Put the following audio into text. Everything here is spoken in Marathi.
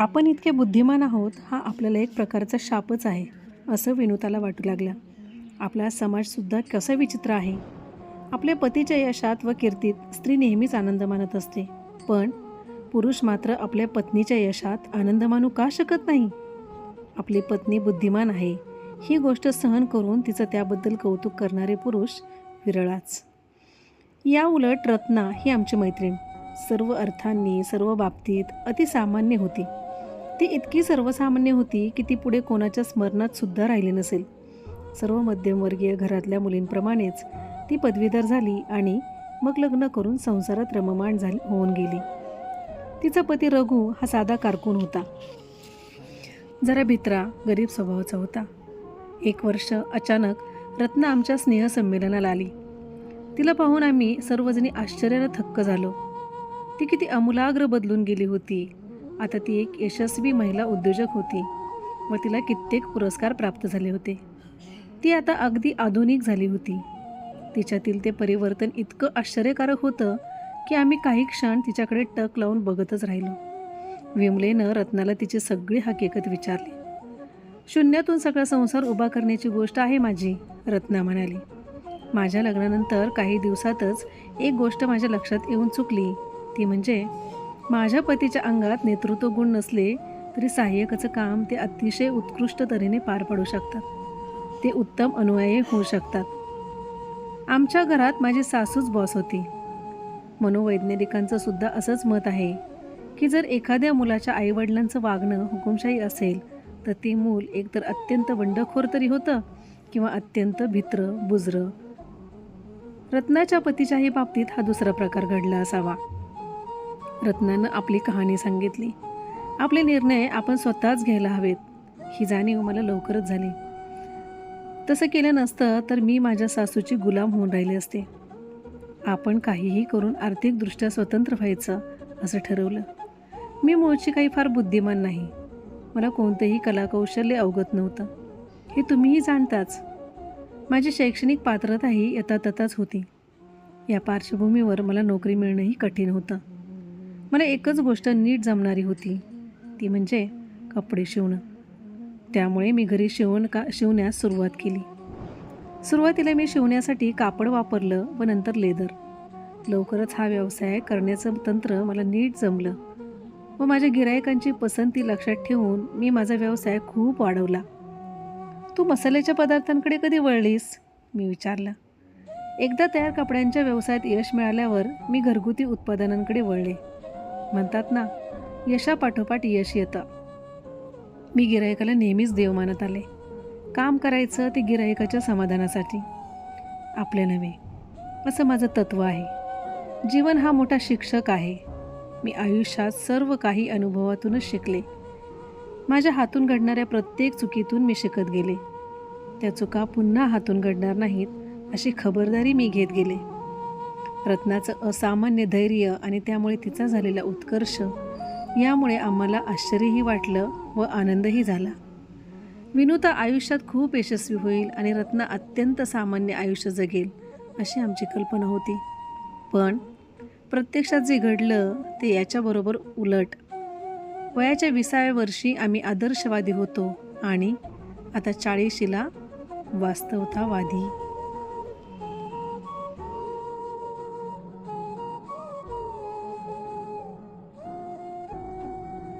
आपण इतके बुद्धिमान आहोत हा आपल्याला एक प्रकारचा शापच आहे असं विनोताला वाटू लागलं. आपला समाजसुद्धा कसा विचित्र आहे. आपल्या पतीच्या यशात व कीर्तीत स्त्री नेहमीच आनंद मानत असते. पण पुरुष मात्र आपल्या पत्नीच्या यशात आनंद मानू का शकत नाही? आपली पत्नी बुद्धिमान आहे ही गोष्ट सहन करून तिचं त्याबद्दल कौतुक करणारे पुरुष विरळाच. या उलट रत्ना ही आमची मैत्रीण. सर्व अर्थांनी सर्व बाबतीत अतिसामान्य होती. ती इतकी सर्वसामान्य होती की ती पुढे कोणाच्या स्मरणात सुद्धा राहिली नसेल. सर्व मध्यमवर्गीय घरातल्या मुलींप्रमाणेच ती पदवीधर झाली आणि मग लग्न करून संसारात रममाण झाली होऊन गेली. तिचा पती रघु हा साधा कारकून होता. जरा भित्रा गरीब स्वभावाचा होता. एक वर्ष अचानक रत्ना आमच्या स्नेहसंमेलनाला आली. तिला पाहून आम्ही सर्वजणी आश्चर्यानं थक्क झालो. ती किती अमूलाग्र बदलून गेली होती. आता ती एक यशस्वी महिला उद्योजक होती व तिला कित्येक पुरस्कार प्राप्त झाले होते. ती आता अगदी आधुनिक झाली होती. तिच्यातील ते परिवर्तन इतकं आश्चर्यकारक होतं की आम्ही काही क्षण तिच्याकडे टक लावून बघतच राहिलो. विमलेनं रत्नाला तिची सगळी हकीकत विचारली. शून्यातून सगळा संसार उभा करण्याची गोष्ट आहे माझी रत्ना म्हणाली. माझ्या लग्नानंतर काही दिवसातच एक गोष्ट माझ्या लक्षात येऊन चुकली. ती म्हणजे माझ्या पतीच्या अंगात नेतृत्व गुण नसले तरी सहाय्यकाचं काम ते अतिशय उत्कृष्ट तऱ्हेने पार पाडू शकतात. ते उत्तम अनुयायी होऊ शकतात. आमच्या घरात माझी सासूच बॉस होती. मनोवैज्ञानिकांचं सुद्धा असंच मत आहे की जर एखाद्या मुलाच्या आईवडिलांचं वागणं हुकुमशाही असेल तर ते मूल एकतर अत्यंत बंडखोर तरी होतं किंवा अत्यंत भित्र बुजरं. रत्नाच्या पतीच्याही बाबतीत हा दुसरा प्रकार घडला असावा. रत्नानं आपली कहाणी सांगितली. आपले निर्णय आपण स्वतःच घ्यायला हवेत. ही जाणीव मला लवकरच झाली. तसं केलं नसतं तर मी माझ्या सासूची गुलाम होऊन राहिले असते. आपण काहीही करून आर्थिकदृष्ट्या स्वतंत्र व्हायचं असं ठरवलं. मी मूळची काही फार बुद्धिमान नाही. मला कोणतंही कलाकौशल्य अवगत नव्हतं. हे तुम्हीही जाणताच. माझी शैक्षणिक पात्रताही यथातथाच होती. या पार्श्वभूमीवर मला नोकरी मिळणंही कठीण होतं. मला एकच गोष्ट नीट जमणारी होती. ती म्हणजे कपडे शिवणं. त्यामुळे मी घरी शिवण का शिवण्यास सुरुवात केली. सुरुवातीला मी शिवण्यासाठी कापड वापरलं व नंतर लेदर. लवकरच हा व्यवसाय करण्याचं तंत्र मला नीट जमलं. व माझ्या गिरायकांची पसंती लक्षात ठेवून मी माझा व्यवसाय खूप वाढवला. तू मसाल्याच्या पदार्थांकडे कधी वळलीस? मी विचारलं. एकदा तयार कपड्यांच्या व्यवसायात यश मिळाल्यावर मी घरगुती उत्पादनांकडे वळले. म्हणतात ना यशापाठोपाठ यश येतं. मी गिरायकाला नेहमीच देव मानत आले. काम करायचं ते गिरायकाच्या समाधानासाठी. आपल्या नव्हे असं माझं तत्त्व आहे. जीवन हा मोठा शिक्षक आहे. मी आयुष्यात सर्व काही अनुभवातूनच शिकले. माझ्या हातून घडणाऱ्या प्रत्येक चुकीतून मी शिकत गेले. त्या चुका पुन्हा हातून घडणार नाहीत अशी खबरदारी मी घेत गेले. रत्नाचं असामान्य धैर्य आणि त्यामुळे तिचा झालेला उत्कर्ष यामुळे आम्हाला आश्चर्यही वाटलं व आनंदही झाला. विनुता आयुष्यात खूप यशस्वी होईल आणि रत्ना अत्यंत सामान्य आयुष्य जगेल अशी आमची कल्पना होती. पण प्रत्यक्षात जे घडलं ते याच्याबरोबर उलट. वयाच्या विसाव्या वर्षी आम्ही आदर्शवादी होतो आणि आता चाळीशीला वास्तवतावादी.